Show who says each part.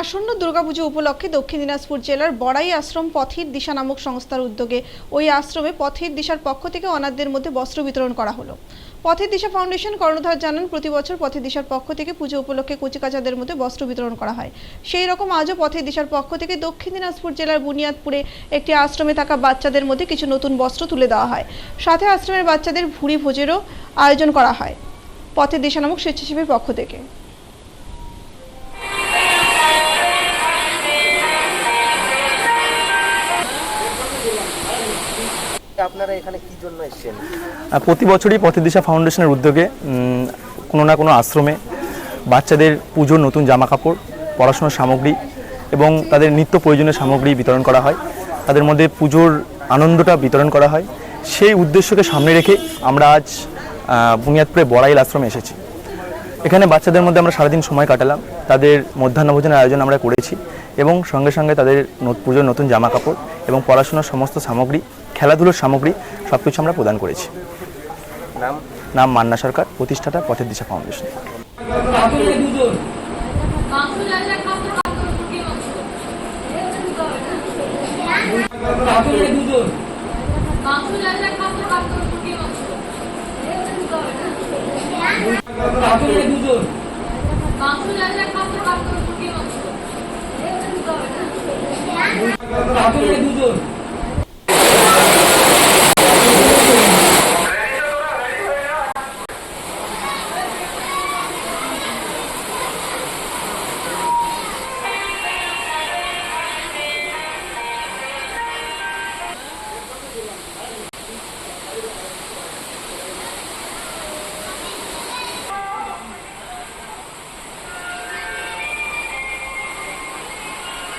Speaker 1: আসন্ন দুর্গাপুজো উপলক্ষে দক্ষিণ দিনাজপুর জেলার বড়াই আশ্রম পথের দিশা নামক সংস্থার উদ্যোগে ওই আশ্রমে পথের দিশার পক্ষ থেকে অনাথদের মধ্যে বস্ত্র বিতরণ করা হলো। পথের দিশা ফাউন্ডেশন কর্ণধার জানান, প্রতি বছর পথের দিশার পক্ষ থেকে পুজো উপলক্ষে কচিকাচাদের মধ্যে বস্ত্র বিতরণ করা হয়। সেই রকম আজও পথের দিশার পক্ষ থেকে দক্ষিণ দিনাজপুর জেলার বুনিয়াদপুরে একটি আশ্রমে থাকা বাচ্চাদের মধ্যে কিছু নতুন বস্ত্র তুলে দেওয়া হয়। সাথে আশ্রমের বাচ্চাদের ভুড়ি ভোজেরও আয়োজন করা হয়। পথের দিশা নামক স্বেচ্ছাসেবীর পক্ষ থেকে।
Speaker 2: আপনারা এখানে কি জন্য এসেছেন?
Speaker 3: প্রতি বছরই পথের দিশা ফাউন্ডেশনের উদ্যোগে কোনো না কোনো আশ্রমে বাচ্চাদের পুজোর নতুন জামা কাপড় পড়াশোনার সামগ্রী এবং তাদের নিত্য প্রয়োজনীয় সামগ্রী বিতরণ করা হয়। তাদের মধ্যে পুজোর আনন্দটা বিতরণ করা হয়। সেই উদ্দেশ্যকে সামনে রেখে আমরা আজ বুনিয়াদপুরে বড়াইল আশ্রমে এসেছি। এখানে বাচ্চাদের মধ্যে আমরা সারাদিন সময় কাটালাম। তাদের মধ্যাহ্নভোজনের আয়োজন আমরা করেছি এবং সঙ্গে সঙ্গে তাদের ন- পুজোর নতুন জামা কাপড় এবং পড়াশোনার সমস্ত সামগ্রী খেলাধুলোর সামগ্রী সব কিছু আমরা প্রদান করেছি।
Speaker 2: নাম?
Speaker 3: নাম মান্না সরকার প্রতিষ্ঠাতা পথের দিশা ফাউন্ডেশন।
Speaker 4: মাংস যা